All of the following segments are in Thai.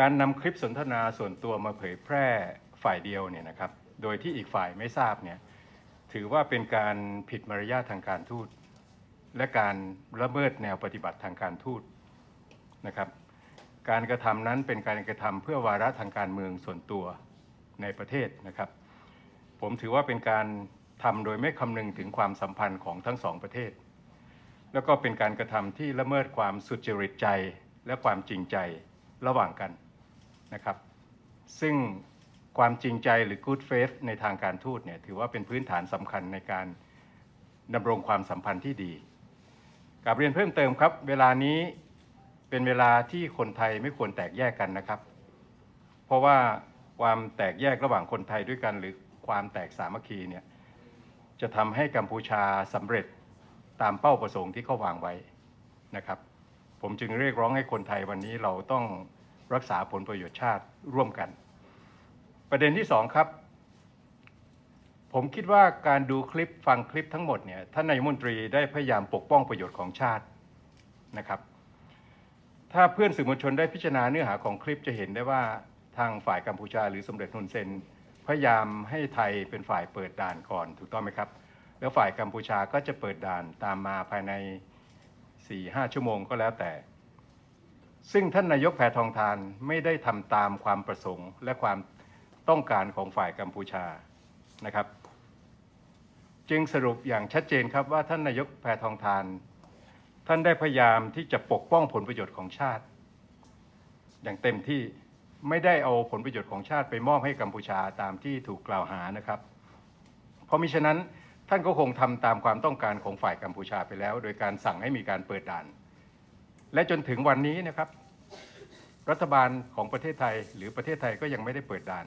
การนำคลิปสนทนาส่วนตัวมาเผยแพร่ฝ่ายเดียวเนี่ยนะครับ โดยที่อีกฝ่ายไม่ทราบเนี่ยถือว่าเป็นการผิดมารยาททางการทูต และการละเมิดแนวปฏิบัติทางการทูตนะครับ การกระทำนั้นเป็นการกระทำเพื่อวาระทางการเมืองส่วนตัวในประเทศนะครับ ผมถือว่าเป็นการทำโดยไม่คำนึงถึงความสัมพันธ์ของทั้งสองประเทศ แล้วก็เป็นการกระทำที่ละเมิดความสุจริตใจและความจริงใจระหว่างกัน นะครับ ซึ่งความจริงใจหรือ good faith ในทางการทูตเนี่ยถือว่าเป็นพื้นฐานสำคัญในการดำรงความสัมพันธ์ที่ดีกับเรียนเพิ่มเติมครับ เวลานี้เป็นเวลาที่คนไทยไม่ควรแตกแยกกันนะครับ เพราะว่าความแตกแยกระหว่างคนไทยด้วยกัน หรือความแตกสามัคคีเนี่ยจะทำให้กัมพูชาสำเร็จตามเป้าประสงค์ที่เขาวางไว้นะครับ ผมจึงเรียกร้องให้คนไทยวันนี้เราต้อง รักษาผลประโยชน์ชาติร่วมกัน ประเด็นที่สองครับ ผมคิดว่าการดูคลิปฟังคลิปทั้งหมดเนี่ยท่านนายมนตรีได้พยายามปกป้องประโยชน์ของชาตินะครับถ้าเพื่อนสื่อมวลชนได้พิจารณาเนื้อหาของคลิปจะเห็นได้ว่าทางฝ่ายกัมพูชา หรือสมเด็จฮุนเซนพยายามให้ไทยเป็นฝ่ายเปิดด่านก่อนถูกต้องไหมครับ แล้วฝ่ายกัมพูชาก็จะเปิดด่านตามมาภายใน 4-5 ชั่วโมงก็แล้วแต่ ซึ่งท่านนายกแพทองทานไม่ได้ทำตามความประสงค์และความต้องการของฝ่ายกัมพูชานะครับ จึงสรุปอย่างชัดเจนครับว่าท่านนายกแพทองทาน ท่านได้พยายามที่จะปกป้องผลประโยชน์ของชาติ อย่างเต็มที่ไม่ได้เอาผลประโยชน์ของชาติไปมอบให้กัมพูชาตามที่ถูกกล่าวหานะครับ เพราะมิฉะนั้นท่านก็คงทำตามความต้องการของฝ่ายกัมพูชาไปแล้ว โดยการสั่งให้มีการเปิดด่าน และจนถึงวันนี้นะครับ รัฐบาลของประเทศไทยหรือประเทศไทยก็ยังไม่ได้เปิดด่าน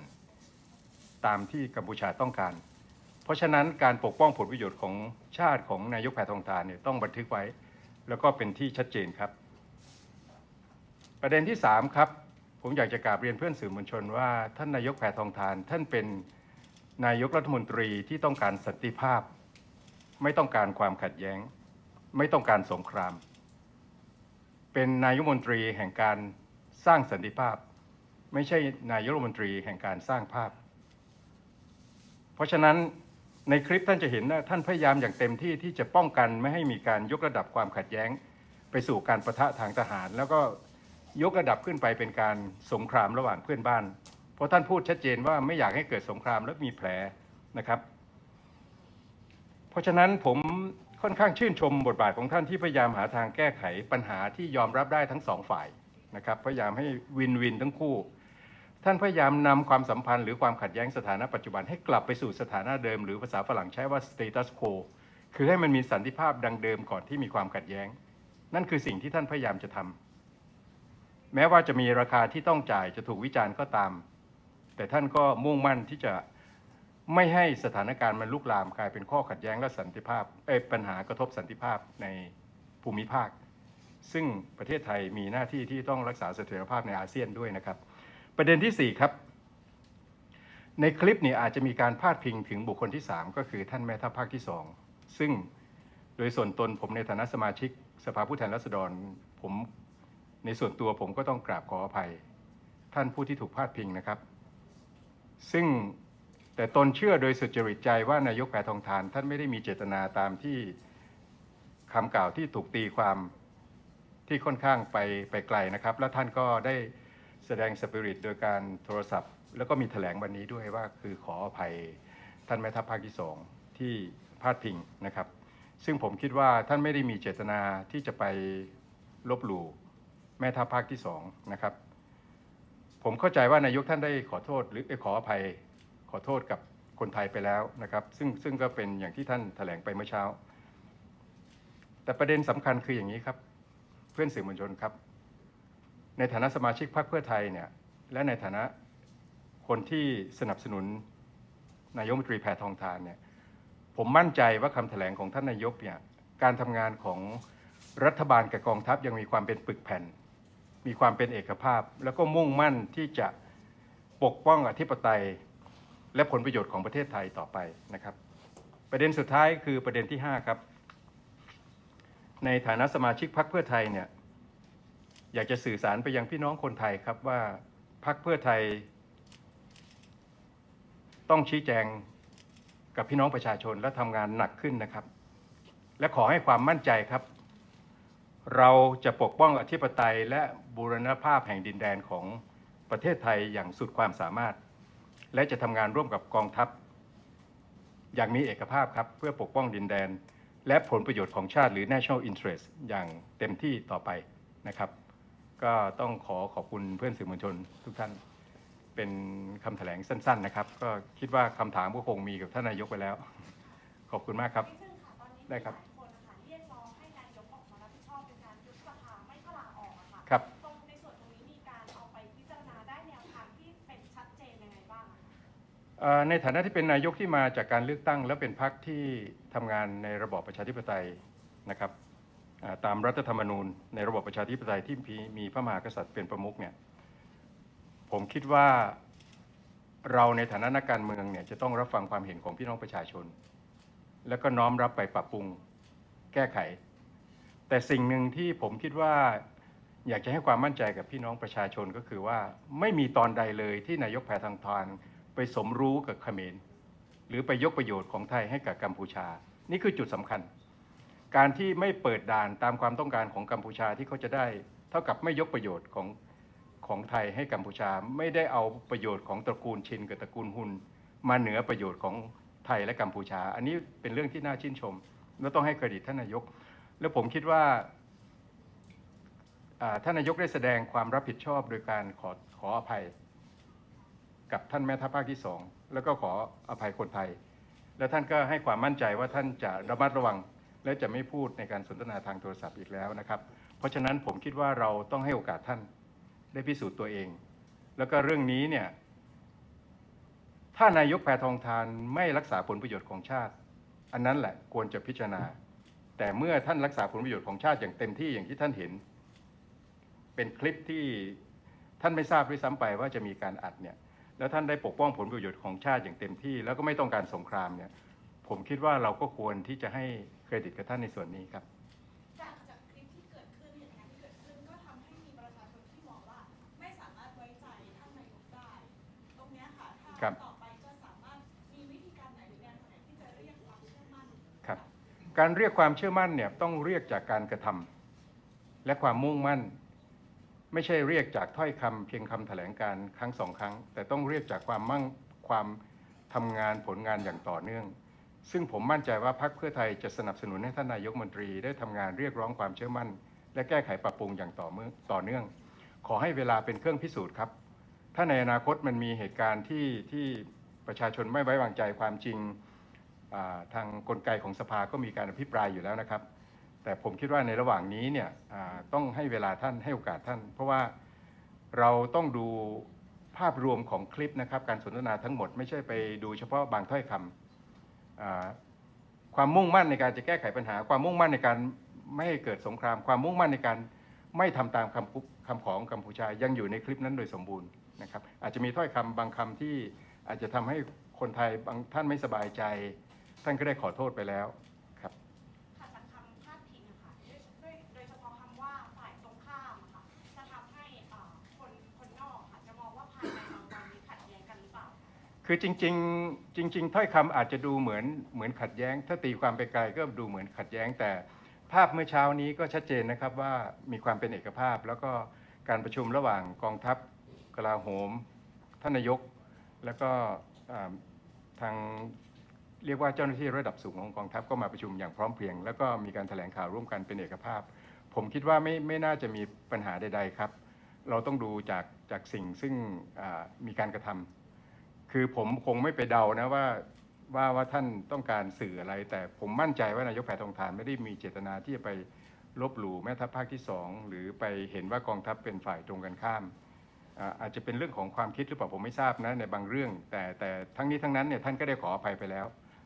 ตามที่กัมพูชาต้องการ เพราะฉะนั้นการปกป้องผลประโยชน์ของชาติของนายกแพทองทานเนี่ยต้องบันทึกไว้ แล้วก็เป็นที่ชัดเจนครับ ประเด็นที่ 3 ครับ ผมอยากจะกราบเรียนเพื่อนสื่อมวลชนว่าท่านนายกแพทองทาน ท่านเป็นนายกรัฐมนตรีที่ต้องการสันติภาพ ไม่ต้องการความขัดแย้ง ไม่ต้องการสงคราม เป็นนายกรัฐมนตรีแห่งการสร้างสันติภาพ ไม่ใช่นายรัฐมนตรีแห่งการสร้างภาพ เพราะฉะนั้นในคลิปท่านจะเห็นว่าท่านพยายามอย่างเต็มที่ที่จะป้องกันไม่ให้มีการยกระดับความขัดแย้ง ไปสู่การประทะทางทหาร แล้วก็ยกระดับขึ้นไปเป็นการสงครามระหว่างเพื่อนบ้าน เพราะท่านพูดชัดเจนว่าไม่อยากให้เกิดสงครามและมีแผลนะครับ เพราะฉะนั้นผม ค่อนข้างชื่นชมบทบาทของท่านที่พยายามหาทางแก้ไขปัญหาที่ยอมรับได้ทั้งสองฝ่ายนะครับพยายามให้วินวินทั้งคู่ ท่านพยายามนำความสัมพันธ์หรือความขัดแย้งสถานะปัจจุบันให้กลับไปสู่สถานะเดิม หรือภาษาฝรั่งใช้ว่า status quo คือให้มันมีสันติภาพดังเดิมก่อนที่มีความขัดแย้ง นั่นคือสิ่งที่ท่านพยายามจะทำแม้ว่าจะมีราคาที่ต้องจ่ายจะถูกวิจารณ์ก็ตาม แต่ท่านก็มุ่งมั่นที่จะ ไม่ให้สถานการณ์มันลุกลามกลายเป็นข้อขัดแย้งและสันติภาพเอปัญหากระทบสันติภาพในภูมิภาค ซึ่งประเทศไทยมีหน้าที่ที่ต้องรักษาเสถียรภาพในอาเซียนด้วยนะครับ ประเด็นที่ 4 ครับ ในคลิปนี่ยอาจจะมีการพาดพิงถึงบุคคลที่ 3 ก็คือท่านแม่ทัพภาคที่ 2 ซึ่งโดยส่วนตนผมในฐานะสมาชิก สภาผู้แทนราษฎรผมในส่วนตัวผมก็ต้องกราบขออภัย ท่านผู้ที่ถูกพาดพิงนะครับ ซึ่ง แต่ตนเชื่อโดยสุจริตใจว่านายกแพทองทานท่านไม่ได้มีเจตนาตามที่คำกล่าวที่ถูกตีความที่ค่อนข้างไปไปไกลนะครับ และท่านก็ได้แสดงสปิริตโดยการโทรศัพท์ แล้วก็มีแถลงวันนี้ด้วยว่าคือขออภัยท่านแม่ทัพภาคที่สองที่พาดพิงนะครับ ซึ่งผมคิดว่าท่านไม่ได้มีเจตนาที่จะไปลบหลู่แม่ทัพภาคที่สองนะครับ ผมเข้าใจว่านายกท่านได้ขอโทษหรือขออภัย ขอโทษกับคนไทยไปแล้วนะครับ ซึ่งซึ่งก็เป็นอย่างที่ท่านแถลงไปเมื่อเช้า แต่ประเด็นสำคัญคืออย่างนี้ครับ เพื่อนสื่อมวลชนครับ ในฐานะสมาชิกพรรคเพื่อไทยเนี่ยและในฐานะคนที่สนับสนุนนายกรัฐมนตรีแพทองทานเนี่ยผมมั่นใจว่าคำแถลงของท่านนายกเนี่ยการทำงานของรัฐบาลกับกองทัพยังมีความเป็นปึกแผ่น มีความเป็นเอกภาพ แล้วก็มุ่งมั่นที่จะปกป้องอธิปไตย และผลประโยชน์ของประเทศไทยต่อไปนะครับ ประเด็นสุดท้ายคือประเด็นที่ 5 ครับ ในฐานะสมาชิกพรรคเพื่อไทยเนี่ยอยากจะสื่อสารไปยังพี่น้องคนไทยครับว่าพักเพื่อไทย ต้องชี้แจงกับพี่น้องประชาชนและทำงานหนักขึ้นนะครับ และขอให้ความมั่นใจครับ เราจะปกป้องอธิปไตยและบูรณภาพแห่งดินแดนของประเทศไทยอย่างสุดความสามารถ และจะทำงานร่วมกับกองทัพ อย่างมีเอกภาพครับเพื่อปกป้องดินแดน และผลประโยชน์ของชาติหรือ national interest อย่างเต็มที่ต่อไปนะครับ ก็ต้องขอขอบคุณเพื่อนสื่อมวลชนทุกท่านเป็นคำแถลงสั้น ๆ นะครับ ก็คิดว่าคำถามก็คงมีกับท่านนายกไปแล้ว ขอบคุณมากครับนิดนึงค่ะตอนนี้ได้ครับ ในฐานะที่เป็นนายกที่มาจากการเลือกตั้ง และเป็นพรรคที่ทำงานในระบอบประชาธิปไตยนะครับตามรัฐธรรมนูญ ในระบอบประชาธิปไตยที่มีมีพระมหากษัตริย์เป็นประมุขเนี่ยผมคิดว่าเราในฐานะนักการเมืองเนี่ยจะต้องรับฟังความเห็นของพี่น้องประชาชน แล้วก็น้อมรับไปปรับปรุงแก้ไข แต่สิ่งหนึ่งที่ผมคิดว่าอยากจะให้ความมั่นใจกับพี่น้องประชาชนก็คือว่าไม่มีตอนใดเลยที่นายกแพทองทาน ไปสมรู้กับเขมร หรือไปยกประโยชน์ของไทยให้กับกัมพูชา นี่คือจุดสำคัญ การที่ไม่เปิดด่านตามความต้องการของกัมพูชาที่เขาจะได้ เท่ากับไม่ยกประโยชน์ของของไทยให้กัมพูชาไม่ได้เอาประโยชน์ของตระกูลชินกับตระกูลฮุนมาเหนือประโยชน์ของไทยและกัมพูชา อันนี้เป็นเรื่องที่น่าชื่นชม และต้องให้เครดิตท่านนายก และผมคิดว่าท่านนายกได้แสดงความรับผิดชอบโดยการขอขออภัย กับท่านแม่ทัพภาคที่สองแล้วก็ขออภัยคนไทย และท่านก็ให้ความมั่นใจว่าท่านจะระมัดระวัง และจะไม่พูดในการสนทนาทางโทรศัพท์อีกแล้วนะครับ เพราะฉะนั้นผมคิดว่าเราต้องให้โอกาสท่านได้พิสูจน์ตัวเอง แล้วก็เรื่องนี้เนี่ยถ้านายกแพทองทานไม่รักษาผลประโยชน์ของชาติ อันนั้นแหละควรจะพิจารณา แต่เมื่อท่านรักษาผลประโยชน์ของชาติอย่างเต็มที่อย่างที่ท่านเห็น เป็นคลิปที่ท่านไม่ทราบด้วยซ้ำไปว่าจะมีการอัดเนี่ย แล้วท่านได้ปกป้องผลประโยชน์ของชาติอย่างเต็มที่ แล้วก็ไม่ต้องการสงครามเนี่ยผมคิดว่าเราก็ควรที่จะให้เครดิตกับท่านในส่วนนี้ครับจากจากคลิปที่เกิดขึ้นเหตุการณ์ที่เกิดขึ้นก็ทำให้มีประชาชนที่มองว่าไม่สามารถไว้ใจท่านนายกได้ ตรงเนี้ยค่ะถ้าครับต่อไปจะสามารถมีวิธีการไหนหรือแนวทางไหนที่จะเรียกความเชื่อมั่นครับ การเรียกความเชื่อมั่นเนี่ยต้องเรียกจากการกระทำและความมุ่งมั่น ไม่ใช่เรียกจากถ้อยคำเพียงคำแถลงการครั้งสองครั้ง แต่ต้องเรียกจากความมั่งความทำงานผลงานอย่างต่อเนื่อง ซึ่งผมมั่นใจว่าพรรคเพื่อไทยจะสนับสนุนให้ท่านนายกมนตรีได้ทำงานเรียกร้องความเชื่อมั่น และแก้ไขปรับปรุงอย่างต่อเมื่อต่อเนื่อง ขอให้เวลาเป็นเครื่องพิสูจน์ครับ ถ้าในอนาคตมันมีเหตุการณ์ที่ที่ประชาชนไม่ไว้วางใจความจริงทางกลไกของสภาก็มีการอภิปรายอยู่แล้วนะครับ แต่ผมคิดว่าในระหว่างนี้เนี่ยต้องให้เวลาท่านให้โอกาสท่าน เพราะว่าเราต้องดูภาพรวมของคลิปนะครับ การสนทนาทั้งหมดไม่ใช่ไปดูเฉพาะบางถ้อยคำความมุ่งมั่นในการจะแก้ไขปัญหา ความมุ่งมั่นในการไม่ให้เกิดสงคราม ความมุ่งมั่นในการไม่ทำตามคำคำของกัมพูชายังอยู่ในคลิปนั้นโดยสมบูรณ์นะครับ อาจจะมีถ้อยคำบางคำที่อาจจะทำให้คนไทยบางท่านไม่สบายใจ ท่านก็ได้ขอโทษไปแล้ว คือจริง ๆ จริง ๆ ถ้อยคำอาจจะดูเหมือนเหมือนขัดแย้ง ถ้าตีความไปไกลก็ดูเหมือนขัดแย้ง แต่ภาพเมื่อเช้านี้ก็ชัดเจนนะครับว่ามีความเป็นเอกภาพ แล้วก็การประชุมระหว่างกองทัพกลาโหมท่านนายก แล้วก็ทางเรียกว่าเจ้าหน้าที่ระดับสูงของกองทัพก็มาประชุมอย่างพร้อมเพรียง แล้วก็มีการแถลงข่าวร่วมกันเป็นเอกภาพ ผมคิดว่าไม่ไม่น่าจะมีปัญหาใด ๆ ครับ เราต้องดูจากจากสิ่งซึ่งมีการกระทำ คือผมคงไม่ไปเดานะว่าว่าว่าท่านต้องการสื่ออะไร แต่ผมมั่นใจว่านายกแพทองทานไม่ได้มีเจตนาที่จะไปลบหลู่แม่ทัพภาคที่สองหรือไปเห็นว่ากองทัพเป็นฝ่ายตรงกันข้ามอาอาจจะเป็นเรื่องของความคิดหรือเปล่าผมไม่ทราบนะในบางเรื่อง แต่แต่ทั้งนี้ทั้งนั้นเนี่ยท่านก็ได้ขออภัยไปแล้ว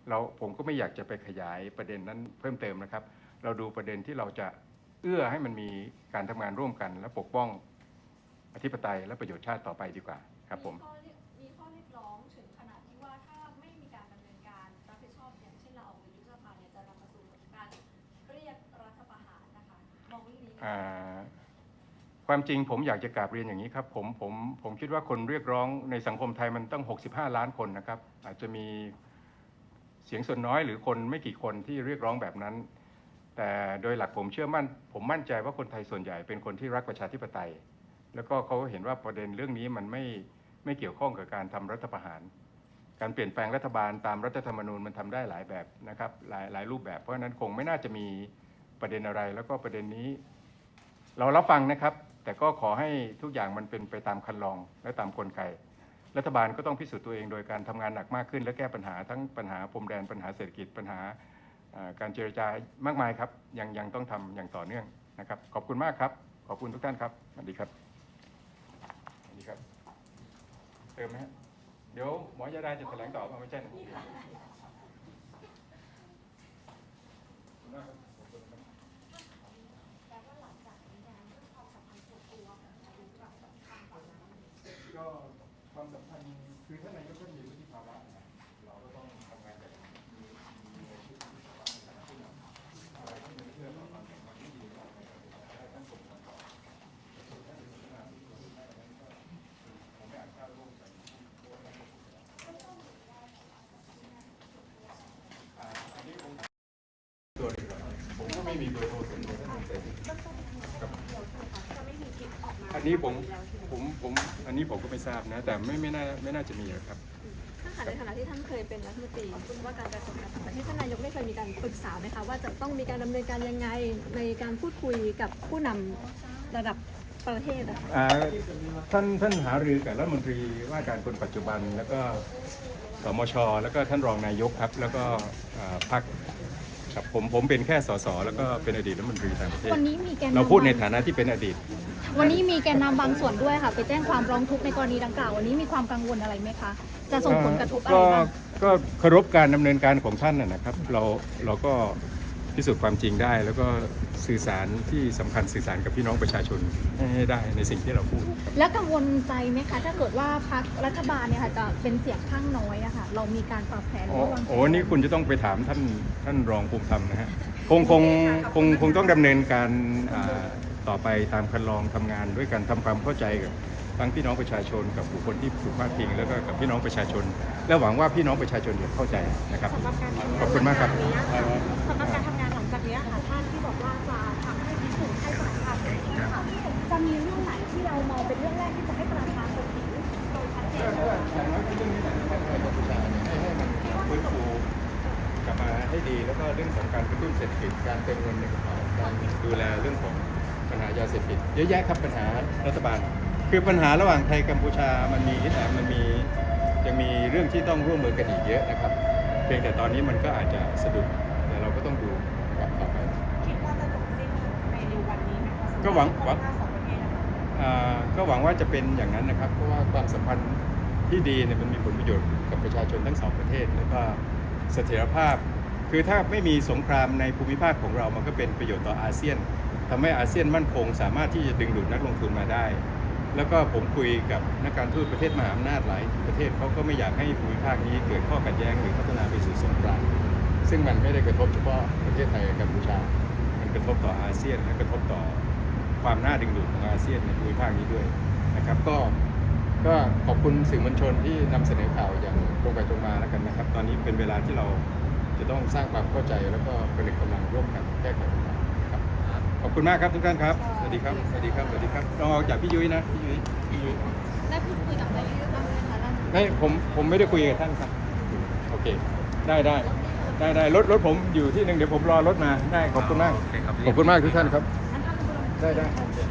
เราผมก็ไม่อยากจะไปขยายประเด็นนั้นเพิ่มเติมนะครับ เราดูประเด็นที่เราจะเอื้อให้มันมีการทำงานร่วมกัน และปกป้องอธิปไตยและประโยชน์ชาติต่อไปดีกว่าครับผมม ความจริงผมอยากจะกราบเรียนอย่างนี้ครับผมผมผมคิดว่าคนเรียกร้องในสังคมไทยมันตั้ง65 ล้านคนนะครับ อาจจะมีเสียงส่วนน้อยหรือคนไม่กี่คนที่เรียกร้องแบบนั้น แต่โดยหลักผมเชื่อมั่น ผมมั่นใจว่าคนไทยส่วนใหญ่เป็นคนที่รักประชาธิปไตย แล้วก็เขาเห็นว่าประเด็นเรื่องนี้มันไม่ไม่เกี่ยวข้องกับการทำรัฐประหาร การเปลี่ยนแปลงรัฐบาลตามรัฐธรรมนูญมันทำได้หลายแบบนะครับหลายหลายรูปแบบเพราะฉะนั้นคงไม่น่าจะมีประเด็นอะไรแล้วก็ประเด็นนี้ เรารับฟังนะครับ แต่ก็ขอให้ทุกอย่างมันเป็นไปตามคันลองและตามกลไก รัฐบาลก็ต้องพิสูจน์ตัวเองโดยการทำงานหนักมากขึ้น และแก้ปัญหาทั้งปัญหาพรมแดนปัญหาเศรษฐกิจปัญหาการเจรจามากมายครับยังยังต้องทำอย่างต่อเนื่องนะครับ ขอบคุณมากครับ ขอบคุณทุกท่านครับสวัสดีครับสวัสดีครับเติมไหมฮะเดี๋ยวหมอยาดาจะแถลงต่อป่ะไม่ใช่นะ ก็ความสัมพันธ์คือท่านนายกก็มีวุฒิภาวะนะเราก็ต้องทำงานแบบมีมีอาชีพวุฒิภาวะในฐานะผู้นำอะไรที่มันเชื่อมต่อความสัมพันธ์ที่ดีระหว่างประเทศและท่านส่งต่อต่อส่วนท่านเป็นผู้นำที่ดีได้นั้นก็ผมไม่อาจก้าวล่วงไปเพราะว่าท่านเป็นผู้นำอ่าอันนี้ผมตัวดีกว่าผ มก็ไม่มีเบอร์โทรส่วนตัวท่านเป็นอันนี้ผมผมผมอันนี้ผมก็ไม่ทราบนะ แต่ไม่ไม่น่าไม่น่าจะมีหรอกครับถ้าหากในฐานะที่ท่านเคยเป็นรัฐมนตรีว่าการกระทรวงการต่างประเทศท่านนายกได้เคยมีการปรึกษาไหมคะว่าจะต้องมีการดำเนินการยังไงในการพูดคุยกับผู้นำระดับประเทศอะคะ อ่าท่านท่านหารือกับรัฐมนตรีว่าการคนปัจจุบันแล้วก็สมชแล้วก็ท่านรองนายกครับ แล้วก็อ่าพักค รับผมผมเป็นแค่สสแล้วก็เป็นอดีตรัฐมนตรีต่างประเทศวันนี้มีแกนนำเราพูดในฐานะที่เป็นอดีต วันนี้มีแกนนำบางส่วนด้วยค่ะ ไปแจ้งความร้องทุกข์ในกรณีดังกล่าววันนี้มีความกังวลอะไรไหมคะ จะส่งผลกระทบอะไรก็บ้าง ก็เคารพการดำเนินการของท่านนะนะครับ เราเราก็ พิสูจน์ความจริงได้ แล้วก็สื่อสารที่สำคัญสื่อสารกับพี่น้องประชาชนให้ได้ในสิ่งที่เราพูดแล้วกังวลใจไหมคะ ถ้าเกิดว่าพรรครัฐบาลเนี่ยค่ะจะเป็นเสียงข้างน้อยอะค่ะ เรามีการปรับแผนหรือโอ้ว่าวางแผโอ้นี่คุณจะต้องไปถามท่านท่านรองภูมิธรรมนะฮะ คงคงคงคงต้องดำเนินการอ่าต่อไปตามคันลองทำงานด้วยกันทำความเข้าใจกับทั้งพี่น้องประชาชนกับบุคคลที่ถูกพาดพิงแล้วก็กับพี่น้องประชาชน และหวังว่าพี่น้องประชาชนจะเข้าใจนะครับ สำหรับการทำงานขอบคุณมากครับ สำหรับการทำงาน นี้ค่ะท่านที่บอกว่าจะทำให้พิสูจน์ให้ประชาชนเห็นค่ะจะมีเรื่องไหนที่เรามองเป็นเรื่องแรกที่จะให้ประชาชนเห็นโดยชัดเจนอย่างน้อยเรื่องนี้นะครับให้กัมพูชาเนี่ยให้ให้มันฟื้นฟูกลับมาให้ดีแล้วก็เรื่องของการกระตุ้นเศรษฐกิจการเติมเงินในกระเป๋าการดูแลเรื่องของปัญหายาเสพติดเยอะแยะครับปัญหารัฐบาล คือปัญหาระหว่างไทยกัมพูชามันมีแต่มันมียังมีเรื่องที่ต้องร่วมมือกันอีกเยอะนะครับ เพียงแต่ตอนนี้มันก็อาจจะสะดุด ก็หวังหวังสำรับสองประเทศนะคะอ่าก็หวังว่าจะเป็นอย่างนั้นนะครับ เพราะว่าความสัมพันธ์ที่ดีเนี่ยมันมีผลประโยชน์กับประชาชนทั้งสองประเทศ แล้วก็เสถียรภาพ คือถ้าไม่มีสงครามในภูมิภาคของเรา มันก็เป็นประโยชน์ต่ออาเซียนทำให้อาเซียนมั่นคง สามารถที่จะดึงดูดนักลงทุนมาได้ แล้วก็ผมคุยกับนักการทูตประเทศมหาอำนาจหลายประเทศเขาก็ไม่อยากให้ภูมิภาคนี้เกิดข้อขัดแย้งหรือพัฒนาไปสู่สงครามซึ่งมันไม่ได้กระทบเฉพาะประเทศไทยกับกัมพูชา มันกระทบต่ออาเซียนและกระทบต่อ ความน่าดึงดูดของอาเซียนในภูมิภาคนี้ด้วยนะครับก็ก็ขอบคุณสื่อมวลชนที่นำเสนอข่าวอย่างตรงไปตรงมาแล้วกันนะครับ ตอนนี้เป็นเวลาที่เราจะต้องสร้างความเข้าใจแล้วก็ผนึกกำลังร่วมกันแก้ไขปัญหาครับขอบคุณมากครับทุกท่านครับสวัสดีครับสวัสดีครับสวัสดีครับลองออกจากพี่ยุ้ยนะพี่ยุ้ยพี่ยุ้ยได้พูดคุยกับนายกบ้างไหมคะท่านไม่ผมผมไม่ได้คุยกับท่านครับโอเค ได้ได้ได้ได้รถรถผมอยู่ที่หนึ่งเดี๋ยวผมรอรถมาได้ขอบคุณมากขอบคุณมากทุกท่านครับ ได้ได้